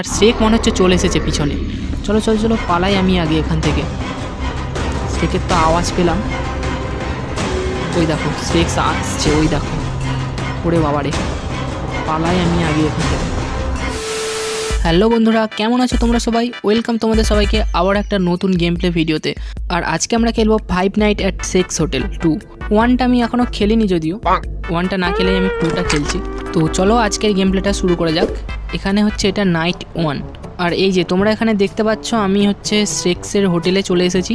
আর শেখ মনে হচ্ছে চলে এসেছে পিছনে। চলো চলো চলো পালাই আমি আগে এখান থেকে। শেখের তো আওয়াজ পেলাম। ওই দেখো শেখ আসছে ওই দেখো। ওরে বাবারে পালাই আমি আগে এখান থেকে। হ্যালো বন্ধুরা কেমন আছো তোমরা সবাই? ওয়েলকাম তোমাদের সবাইকে আবার একটা নতুন গেম প্লে ভিডিওতে। আর আজকে আমরা খেলব five night at sex hotel two ওয়ানটা আমি এখনও খেলিনি যদিও। ওয়ানটা না খেলে আমি টুটা খেলছি। তো চলো আজকের গেম প্লেটা শুরু করা যাক। এখানে হচ্ছে এটা নাইট ওয়ান আর এই যে তোমরা এখানে দেখতে পাচ্ছ আমি হচ্ছে সেক্সের হোটেলে চলে এসেছি।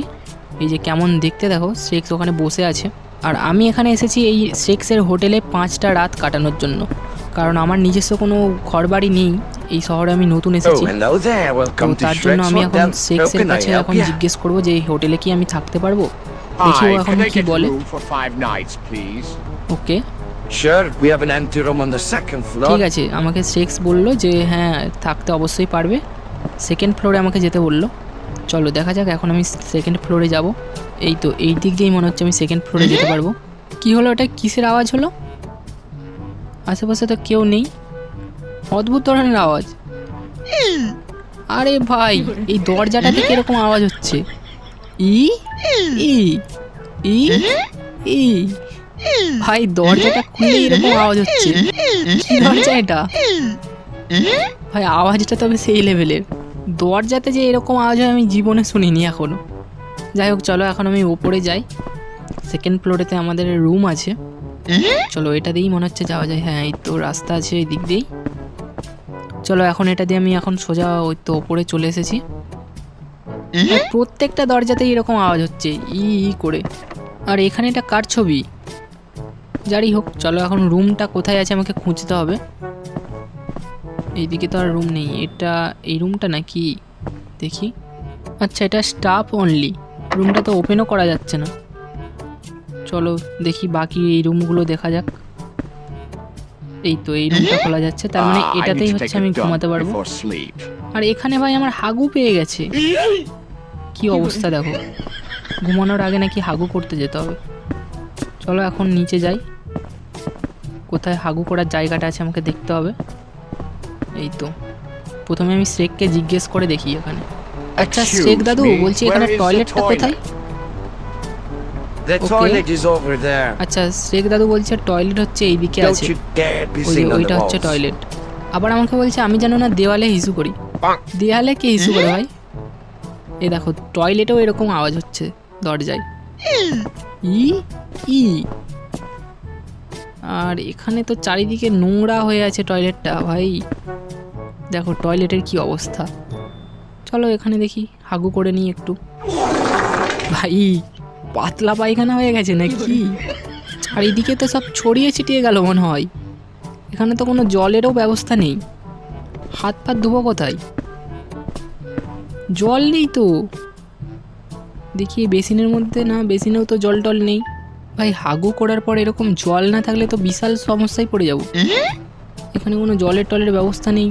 এই যে কেমন দেখতে দেখো সেক্স ওখানে বসে আছে। আর আমি এখানে এসেছি এই সেক্সের হোটেলে পাঁচটা রাত কাটানোর জন্য। কারণ আমার নিজস্ব কোনো ঘরবাড়ি নেই এই শহরে আমি নতুন এসেছি। Oh, তো তার জন্য আমি এখন I কাছে এখন জিজ্ঞেস করব যে এই হোটেলে কি আমি থাকতে পারব? দেখি ও এখন কি বলে? ওকে ঠিক আছে, আমাকে সেক্স বলল যে হ্যাঁ থাকতে অবশ্যই পারবে। সেকেন্ড ফ্লোরে আমাকে যেতে বলল। চলো, দেখা যাক, এখন আমি সেকেন্ড ফ্লোরে যাব। এই তো, এই দিক দিয়েই মনে হচ্ছে আমি সেকেন্ড ফ্লোরে যেতে পারব। কি হলো এটা? কিসের আওয়াজ হলো? আশেপাশে তো কেউ নেই। অদ্ভুত ধরনের আওয়াজ। আরে ভাই, এই দরজাটা থেকে এরকম আওয়াজ হচ্ছে? ই? ই? ই? ই? ভাই, দরজাটা খুলে এরকম আওয়াজ হচ্ছে। কি দরজা এটা? ভাই, আওয়াজটা তবে সেই লেভেলের দরজাতে যে এরকম আওয়াজ হয়, আমি জীবনে শুনিনি এখনও। যাই হোক, চলো, এখন আমি ওপরে যাই। সেকেন্ড ফ্লোরেতে আমাদের রুম আছে। চলো, এটা দিয়েই মনে হচ্ছে যাওয়া যায়। হ্যাঁ এই তো রাস্তা আছে এই দিক দিয়েই। চলো, এখন এটা দিয়ে আমি এখন সোজা ওই তো ওপরে চলে এসেছি। প্রত্যেকটা দরজাতেই এরকম আওয়াজ হচ্ছে। ই ই করে। আর এখানে এটা কার ছবি? যাই হোক চলো এখন রুমটা কোথায় আছে আমাকে খুঁজতে হবে। এইদিকে তো আর রুম নেই এটা এই রুমটা নাকি? দেখি। আচ্ছা এটা স্টাফ অনলি রুমটা তো ওপেনও করা যাচ্ছে না। চলো দেখি বাকি এই রুমগুলো দেখা যাক। এই তো এই রুমটা খোলা যাচ্ছে তার মানে এটাতেই হচ্ছে আমি ঘুমাতে পারব। আর এখানে ভাই আমার হাগু পেয়ে গেছে। কি অবস্থা দেখো। ঘুমানোর আগে নাকি হাগু করতে যেতে হবে। চলো এখন নিচে যাই। কোথায় হাগু করার জায়গাটা আছে আমাকে দেখতে হবে। এই তো। প্রথমে আমি শেখকে জিজ্ঞেস করে দেখি এখানে। আচ্ছা শেখ দাদু বলছি এখানে টয়লেটটা কোথায়. আচ্ছা শেখ দাদু বলছে টয়লেট হচ্ছে এইদিকে আছে। ওইটা হচ্ছে. টয়লেট আবার আমাকে বলছে আমি জানো না দেওয়ালে হিসু করি। দেয়ালে কে ইস্যু করে ভাই? এ দেখো টয়লেটেও এরকম আওয়াজ হচ্ছে দরজায়। ই? ই? আর এখানে তো চারিদিকে নোংরা হয়ে আছে টয়লেটটা, ভাই। দেখো, টয়লেটের কি অবস্থা। চলো এখানে দেখি, হাগু করে নিই একটু। ভাই, পাতলা পায়খানা হয়ে গেছে নাকি? চারিদিকে তো সব ছড়িয়ে ছিটিয়ে গেল মনে হয়। এখানে তো কোনো জলেরও ব্যবস্থা নেই। হাত পাত ধুবো কোথায়? জল নেই তো। দেখি বেসিনের মধ্যে না বেসিনেও তো জল টল নেই। ভাই হাগু করার পর এরকম জল না থাকলে তো বিশাল সমস্যায় পড়ে যাব। এখানে কোনো জলের টলের ব্যবস্থা নেই।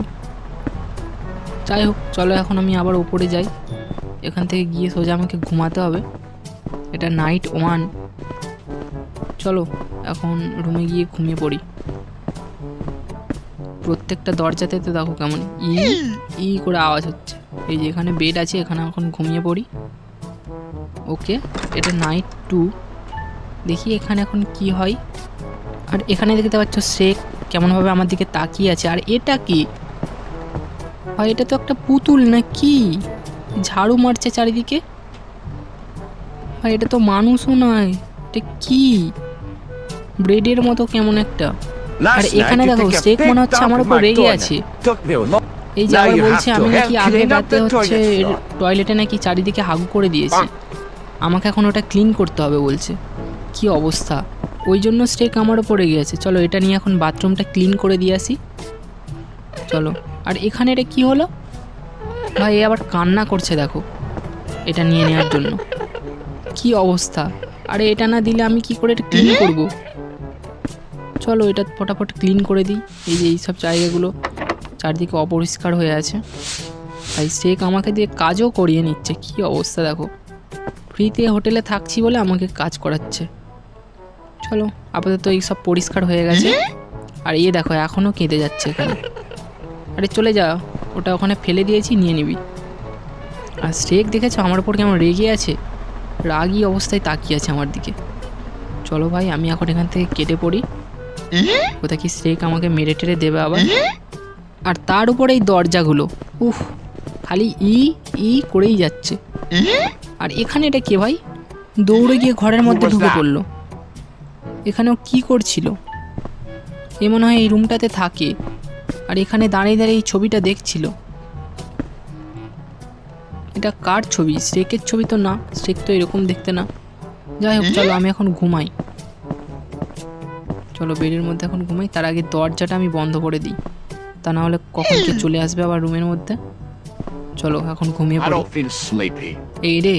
যাই হোক চলো এখন আমি আবার ওপরে যাই। এখান থেকে গিয়ে সোজা আমাকে ঘুমাতে হবে। এটা নাইট ওয়ান। চলো এখন রুমে গিয়ে ঘুমিয়ে পড়ি। প্রত্যেকটা দরজাতে তো দেখো কেমন ই? ই করে আওয়াজ হচ্ছে। এই যে এখানে বেড আছে এখানে এখন ঘুমিয়ে পড়ি। ওকে এটা নাইট টু দেখি এখানে এখন কি হয়। আর এখানে দেখতে পাচ্ছ শেখ কেমনভাবে আমার দিকে তাকিয়ে আছে। আর এটা কি? ভাই এটা তো একটা পুতুল না কি? ঝাড়ু মারছে চারিদিকে। ভাই এটা তো মানুষও নয় এটা কি? ব্রেডের মতো কেমন একটা। আর এখানে দেখো শেখ মনে হচ্ছে আমার উপর রেগে আছে। এই যে আবার বলছে আমি নাকি up রাতে হচ্ছে টয়লেটে নাকি চারিদিকে হাগু করে দিয়েছি। আমাকে এখন ওটা ক্লিন করতে হবে বলছে। কি অবস্থা? ওই জন্য স্টেক আমার ওপরে গিয়েছে। চলো এটা নিয়ে এখন বাথরুমটা ক্লিন করে দিয়ে আসি। চলো। আর এখানে এটা কি হলো? ভাই এ আবার কান্না করছে দেখো এটা নিয়ে নেওয়ার জন্য। কি অবস্থা? আরে এটা না দিলে আমি কি করে এটা ক্লিন করব? চলো এটা ফটাফট ক্লিন করে দিই। এই যে এইসব জায়গাগুলো চারদিকে অপরিষ্কার হয়ে আছে। ভাই শেখ আমাকে দিয়ে কাজও করিয়ে নিচ্ছে। কি অবস্থা দেখো। ফ্রিতে হোটেলে থাকছি বলে আমাকে কাজ করাচ্ছে। চলো, আপাতত এই সব পরিষ্কার হয়ে গেছে। আর এই দেখো, এখনও কেঁদে যাচ্ছে এখানে। আরে চলে যাও ওটা ওখানে ফেলে দিয়েছি, নিয়ে নিবি। আর স্টেক দেখেছ? আমার উপর কেমন রেগে আছে? রাগি অবস্থায় তাকিয়ে আছে আমার দিকে। চলো ভাই, আমি এখন এখান থেকে কেটে পড়ি। কোথায় কি স্টেক আমাকে মেরে টেরে দেবে আবার? আর তার উপরে এই দরজাগুলো, উফ, খালি ই ই করেই যাচ্ছে। আর এখানে এটা কে ভাই? দৌড়ে গিয়ে ঘরের মধ্যে ঢুকে? পড়ল। এখানেও কি করছিল? এ মনে হয় এই রুমটাতে থাকে। আর এখানে দাঁড়িয়ে দাঁড়িয়ে এই ছবিটা দেখছিল। এটা কার ছবি? স্টেকের ছবি তো না স্টেক তো এরকম দেখতে না। যাই হোক চলো আমি এখন ঘুমাই। চলো বেডের মধ্যে এখন ঘুমাই। তার আগে দরজাটা আমি বন্ধ করে দিই। তা না হলে কখন কে চলে আসবে আবার রুমের মধ্যে? চলো এখন ঘুমিয়ে পড়ি. এই রে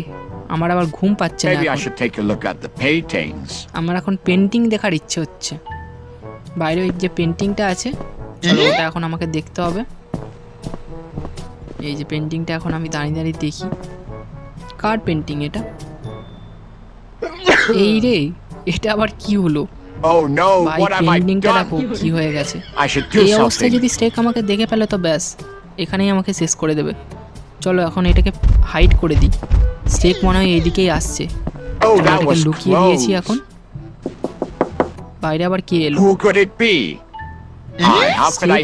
আমার আবার ঘুম পাচ্ছে না Maybe I এখন। should take a look at the paintings. আমার এখন পেন্টিং দেখার ইচ্ছে হচ্ছে। বাইরে ওই যে পেন্টিংটা আছে চলো ওটা এখন আমাকে দেখতে হবে। এই যে পেন্টিংটা এখন আমি দাঁড়িয়ে দাঁড়িয়ে দেখি। কার পেন্টিং এটা? এই রে এটা আবার কি হলো? Oh no, ভাই what have I পেন্টিংটা দেখো কি হয়ে গেছে। এই অবস্থায় যদি স্টেক আমাকে দেখে ফেলে তো ব্যাস এখানেই আমাকে শেষ করে দেবে। চলো এখন এটাকে হাইড করে দিই স্টেক মনে হয় এইদিকেই আসছে লুকিয়ে দিয়েছি এখন বাইরে আবার কে এলো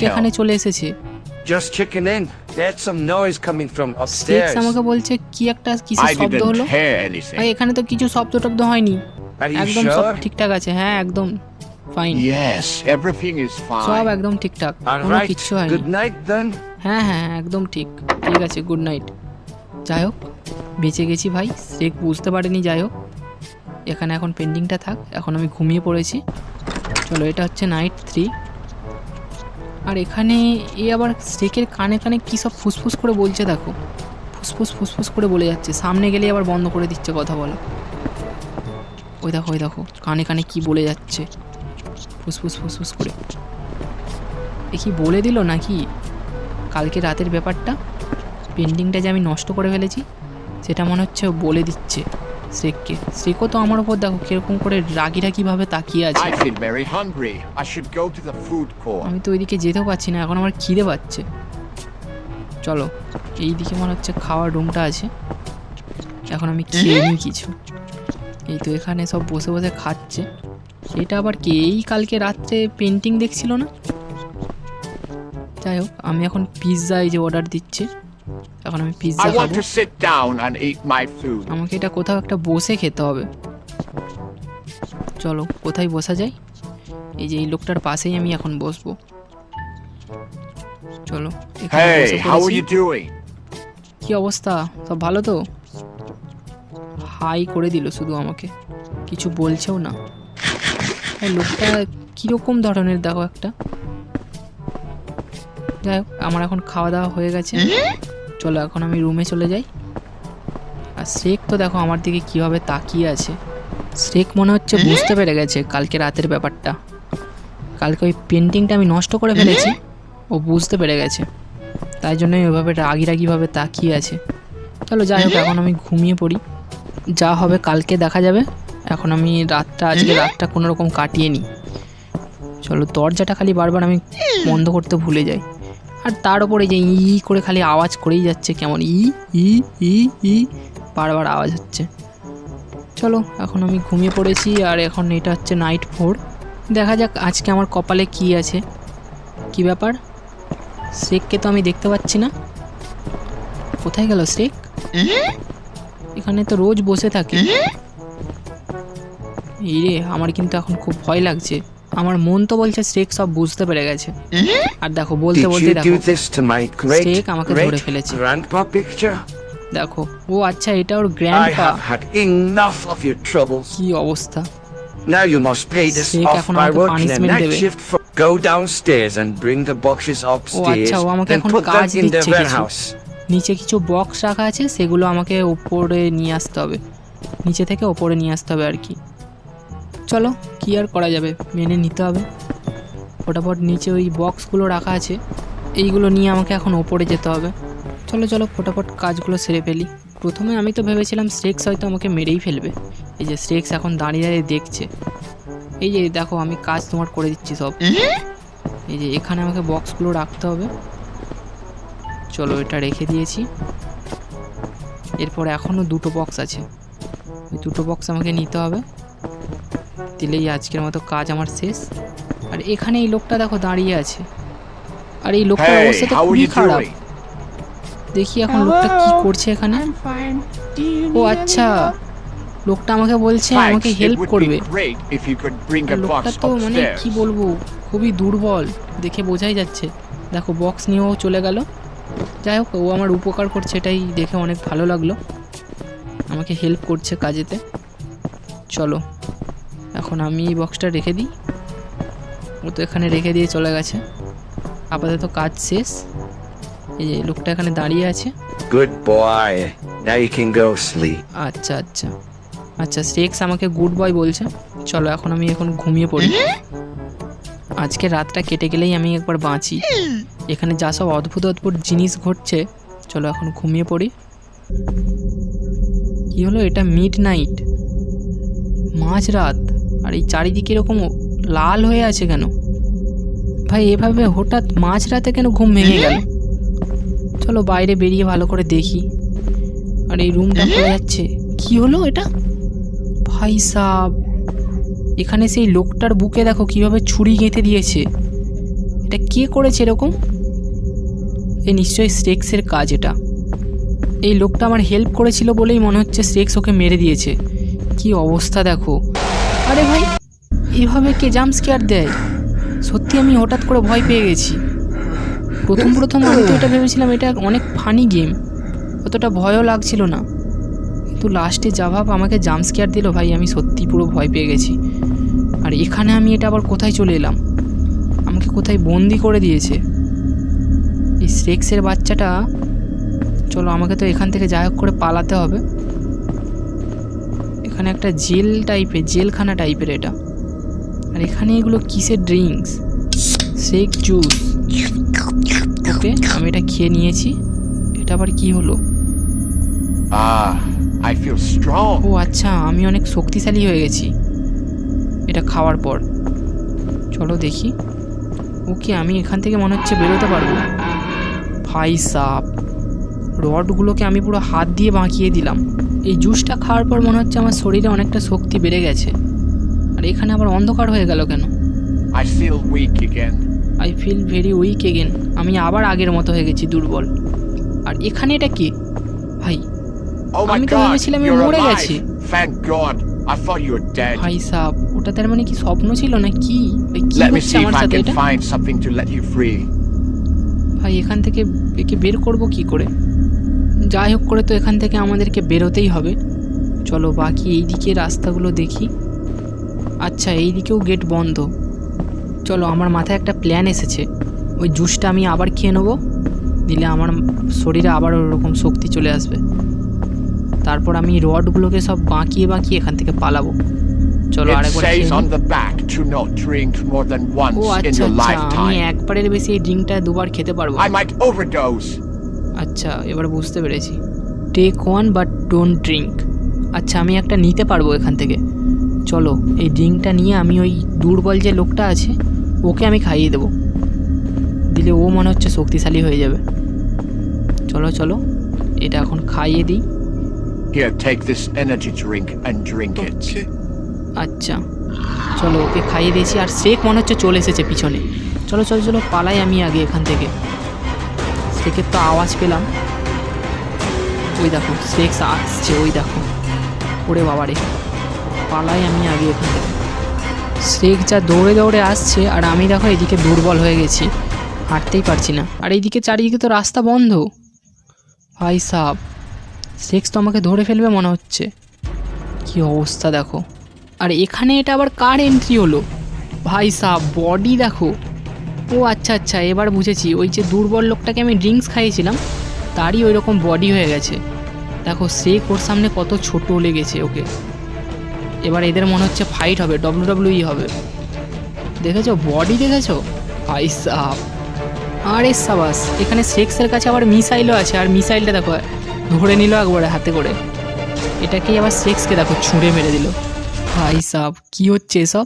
এখানে চলে এসেছে Just checking in. There's some noise coming from আমাকে বলছে কি একটা কি শব্দ হলো? ভাই এখানে তো কিছু শব্দ টব্দ হয়নি। একদম সব ঠিকঠাক আছে। হ্যাঁ একদম। Fine. Yes, সব একদম ঠিকঠাক। কিছু হয়নি। হ্যাঁ হ্যাঁ একদম ঠিক। ঠিক আছে গুড নাইট যাই হোক বেঁচে গেছি ভাই। স্টেক বুঝতে পারেনি যাই হোক এখানে এখন পেন্ডিংটা থাক। এখন আমি ঘুমিয়ে পড়েছি। চলো, এটা হচ্ছে নাইট থ্রি আর এখানে এ আবার স্টেকের কানে কানে কী সব ফুসফুস করে বলছে, দেখো। ফুসফুস ফুসফুস করে বলে যাচ্ছে। সামনে গেলে আবার বন্ধ করে দিচ্ছে কথা বলা। ওই দেখো ওই দেখো, কানে কানে কি বলে যাচ্ছে। ফুসফুস ফুসফুস করে। এ কি বলে দিল নাকি? কালকে রাতের ব্যাপারটা পেন্টিংটা যে আমি নষ্ট করে ফেলেছি সেটা মনে হচ্ছে বলে দিচ্ছে শেখকে। শেখও তো আমার ওপর দেখো কীরকম করে রাগি রাগিভাবে তাকিয়ে আছে. আমি তো ওইদিকে যেতেও পারছি না এখন আমার খিদে পাচ্ছে। চলো এই দিকে মনে হচ্ছে খাওয়ার রুমটা আছে। এখন আমি খেয়ে নিই কিছু। এই তো এখানে সব বসে বসে খাচ্ছে। এটা আবার কে? এই কালকে রাত্রে পেন্টিং দেখছিল না? যাই হোক আমি এখন পিৎজা এই যে অর্ডার দিচ্ছি এখন আমি পিৎজা খাব. আমাকে এটা কোথাও একটা বসে খেতে হবে। চলো কোথায় বসা যায়? এই যে এই লোকটার পাশেই আমি এখন বসবো। চলো? কি অবস্থা? সব ভালো তো? হাই করে দিল শুধু আমাকে। কিছু বলছেও না। লোকটা কীরকম ধরনের দেখো একটা। যাই হোক আমার এখন খাওয়া দাওয়া হয়ে গেছে। চলো এখন আমি রুমে চলে যাই। আর শেখ তো দেখো আমার দিকে কীভাবে তাকিয়ে আছে। শেখ মনে হচ্ছে বুঝতে পেরে গেছে কালকে রাতের ব্যাপারটা। কালকে ওই পেন্টিংটা আমি নষ্ট করে ফেলেছি। ও বুঝতে পেরে গেছে। তাই জন্যই ওইভাবে রাগি রাগিভাবে তাকিয়ে আছে। চলো যাই হোক এখন আমি ঘুমিয়ে পড়ি। যা হবে কালকে দেখা যাবে। এখন আমি রাতটা আজকে রাতটা কোনো রকম কাটিয়ে নিই। চলো দরজাটা খালি বারবার আমি বন্ধ করতে ভুলে যাই। আর তার উপরে যে ই করে খালি আওয়াজ করেই যাচ্ছে কেমন ই ই ই ই বারবার আওয়াজ হচ্ছে। চলো এখন আমি ঘুমিয়ে পড়েছি আর এখন এটা হচ্ছে নাইট ফোর দেখা যাক আজকে আমার কপালে কি আছে। কি ব্যাপার? শেখকে তো আমি দেখতে পাচ্ছি না। কোথায় গেল শেখ? এখানে তো রোজ বসে থাকে। এই রে আমার কিন্তু এখন খুব ভয় লাগছে। আমার মন তো বলছে স্টেক সব বুঝতে পেরে গেছে। hmm? আর দেখো বলতে বলতে স্টেক আমাকে ধরে ফেলেছে। দেখো ও আচ্ছা এটা ওর গ্র্যান্ডপা কি অবস্থা? Now you must pay this off my work in the night shift for Go downstairs and bring the boxes আচ্ছা, upstairs ও আচ্ছা ও আমাকে এখন কাজ দিচ্ছে কিছু। নিচে কিছু বক্স রাখা আছে সেগুলো আমাকে উপরে নিয়ে আসতে হবে। নিচে থেকে উপরে নিয়ে আসতে হবে আর কি। চলো কি আর করা যাবে? মেনে নিতে হবে। ফটাফট নিচে ওই বক্সগুলো রাখা আছে। এইগুলো নিয়ে আমাকে এখন ওপরে যেতে হবে। চলো চলো ফটাফট কাজগুলো সেরে ফেলি। প্রথমে আমি তো ভেবেছিলাম স্ট্রেক্স হয়তো আমাকে মেরেই ফেলবে। এই যে স্ট্রেক্স এখন দাঁড়িয়ে দাঁড়িয়ে দেখছে। এই যে দেখো আমি কাজ তোমার করে দিচ্ছি সব। এই যে এখানে আমাকে বক্সগুলো রাখতে হবে। চলো এটা রেখে দিয়েছি। এরপর এখনও দুটো বক্স আছে। ওই দুটো বক্স আমাকে নিতে হবে। দিলেই আজকের মতো কাজ আমার শেষ। আর এখানে এই লোকটা দেখো দাঁড়িয়ে আছে। আর এই লোকটার অবস্থা তো খুবই খারাপ। দেখি এখন লোকটা কি করছে এখানে। ও আচ্ছা লোকটা আমাকে বলছে আমাকে হেল্প করবে। লোকটা তো মানে কি বলব খুবই দুর্বল দেখে বোঝাই যাচ্ছে। দেখো বক্স নিয়েও চলে গেল। যাই হোক ও আমার উপকার করছে এটাই দেখে অনেক ভালো লাগল। আমাকে হেল্প করছে কাজেতে। চলো। এখন আমি এই বক্সটা রেখে দিই। ও তো এখানে রেখে দিয়ে চলে গেছে। আপাতত কাজ শেষ। এই যে লোকটা এখানে দাঁড়িয়ে আছে। Good boy. Now you can go sleep. আচ্ছা আচ্ছা। আচ্ছা সেক্স আমাকে গুড বয় বলছে। চলো এখন আমি এখন ঘুমিয়ে পড়ি। আজকে রাতটা কেটে গেলেই আমি একবার বাঁচি। এখানে যা সব অদ্ভুত অদ্ভুত জিনিস ঘটছে। চলো এখন ঘুমিয়ে পড়ি। কি হলো? এটা মিড নাইট মাঝরাত আর এই চারিদিকে এরকম লাল হয়ে আছে কেন? ভাই এভাবে হঠাৎ মাঝরাতে কেন ঘুম ভেঙে গেল? চলো বাইরে বেরিয়ে ভালো করে দেখি। আর এই রুমটা খোলা যাচ্ছে। কি হলো এটা? ভাই সাব এখানে সেই লোকটার বুকে দেখো কীভাবে ছুরি গেঁথে দিয়েছে। এটা কে করেছে এরকম? এ নিশ্চয়ই স্টেক্সের কাজ এটা। এই লোকটা আমার হেল্প করেছিল বলেই মনে হচ্ছে স্টেক্স ওকে মেরে দিয়েছে। কি অবস্থা দেখো। আরে ভাই, এভাবে কে জাম্প স্কেয়ার দেয়? সত্যি আমি হঠাৎ করে ভয় পেয়ে গেছি। প্রথম প্রথম আমি তো এটা ভেবেছিলাম, এটা অনেক ফানি গেম অতটা ভয়ও লাগছিল না। কিন্তু লাস্টে যা ভাব আমাকে জাম্প স্কেয়ার দিল ভাই, আমি সত্যি পুরো ভয় পেয়ে গেছি। আর এখানে আমি এটা আবার কোথায় চলে এলাম? আমাকে কোথায় বন্দি করে দিয়েছে? এই সেক্সের বাচ্চাটা, চলো আমাকে তো এখান থেকে যাই হোক করে পালাতে হবে। এখানে একটা জেল টাইপের জেলখানা টাইপের এটা। আর এখানে এগুলো কিসের ড্রিঙ্কস? শেক জুস ওকে আমি এটা খেয়ে নিয়েছি। এটা আবার কি হলো? Ah, ও আচ্ছা আমি অনেক শক্তিশালী হয়ে গেছি। এটা খাওয়ার পর। চলো দেখি। ওকে আমি এখান থেকে মনে হচ্ছে বেরোতে পারব। ভাই সাপ রডগুলোকে আমি পুরো হাত দিয়ে বাঁকিয়ে দিলাম। এই জুসটা খাওয়ার পর মনে হচ্ছে আমার শরীরে অনেকটা শক্তি বেড়ে গেছে আর এখানে আবার অন্ধকার হয়ে গেল কেন I feel weak again. I feel very weak again আমি আবার আগের মতো হয়ে গেছি দুর্বল আর এখানে এটা কি ভাই Oh আমি তো ভেবেছিলাম আমি মরে গেছি। Thank God. I thought you were dead. ভাই সাপ ওটা তার মানে কি স্বপ্ন ছিল না কি ভাই, কি Let me হচ্ছে see আমার if I সাথে can এটা find something to let you free. ভাই এখান থেকে একে বের করব কি করে যাই হোক করে তো এখান থেকে আমাদেরকে বেরোতেই হবে। চলো বাকি এই দিকে রাস্তাগুলো দেখি। আচ্ছা এই দিকেও গেট বন্ধ। চলো আমার মাথায় একটা প্ল্যান এসেছে। ওই জুসটা আমি আবার খেয়ে নেব দিলে আমার শরীরে আবার ওরকম শক্তি চলে আসবে। তারপর আমি রডগুলোকে সব বাঁকিয়ে বাঁকিয়ে এখান থেকে পালাবো। চলো আরেকবার ও আচ্ছা আচ্ছা আমি একবারের বেশি এই ড্রিঙ্কটা দুবার খেতে পারব. আচ্ছা এবার বুঝতে পেরেছি। Take one but don't drink আচ্ছা আমি একটা নিতে পারব এখান থেকে। চলো এই ড্রিঙ্কটা নিয়ে আমি ওই দুর্বল যে লোকটা আছে ওকে আমি খাইয়ে দেবো। দিলে ও মনে হচ্ছে শক্তিশালী হয়ে যাবে। চলো চলো এটা এখন খাইয়ে দিই। Here, take this energy drink and drink it. আচ্ছা চলো ওকে খাইয়ে দিয়েছি। আর শেখ মনে হচ্ছে চলে এসেছে পিছনে। চলো চলো চলো পালাই আমি আগে এখান থেকে। শেখের তো আওয়াজ পেলাম। ওই দেখো শেখ আসছে, ওই দেখো। ওরে বাবারে, পালাই আমি আগে এখান থেকে। শেখ যা দৌড়ে দৌড়ে আসছে, আর আমি দেখো এদিকে দুর্বল হয়ে গেছি, হাঁটতেই পারছি না। আর এইদিকে চারিদিকে তো রাস্তা বন্ধ। ভাই সাহ শেখ তো আমাকে ধরে ফেলবে মনে হচ্ছে। কি অবস্থা দেখো। আর এখানে এটা আবার কার এন্ট্রি হলো? ভাই সাহ বডি দেখো। ও আচ্ছা আচ্ছা এবার বুঝেছি। ওই যে দুর্বল লোকটাকে আমি ড্রিঙ্কস খাইয়েছিলাম, তারই ওই রকম বডি হয়ে গেছে। দেখো শেখ ওর সামনে কত ছোট লেগেছে ওকে। এবার এদের মনে হচ্ছে ফাইট হবে ডব্লিউ ডব্লিউই হবে। দেখেছ? বডি দেখেছ? ভাই সাহ আরে সাবাস, এখানে সেক্সের কাছে আবার মিসাইলও আছে। আর মিসাইলটা দেখো, ধরে নিল একবারে হাতে করে। এটাকেই আবার সেক্সকে দেখো, ছুঁড়ে মেরে দিল। ভাই সাব কি হচ্ছে এসব?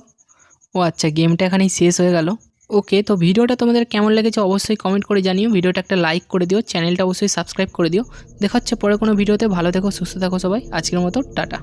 ও আচ্ছা গেমটা এখানেই শেষ হয়ে গেল। ওকে তো ভিডিওটা তোমাদের কেমন লেগেছে অবশ্যই কমেন্ট করে জানিও। ভিডিওটা একটা লাইক করে দিও চ্যানেলটা অবশ্যই সাবস্ক্রাইব করে দিও। দেখা হচ্ছে পরে কোনো ভিডিওতে। ভালো থেকো, সুস্থ থাকো সবাই। আজকের মতো, টাটা।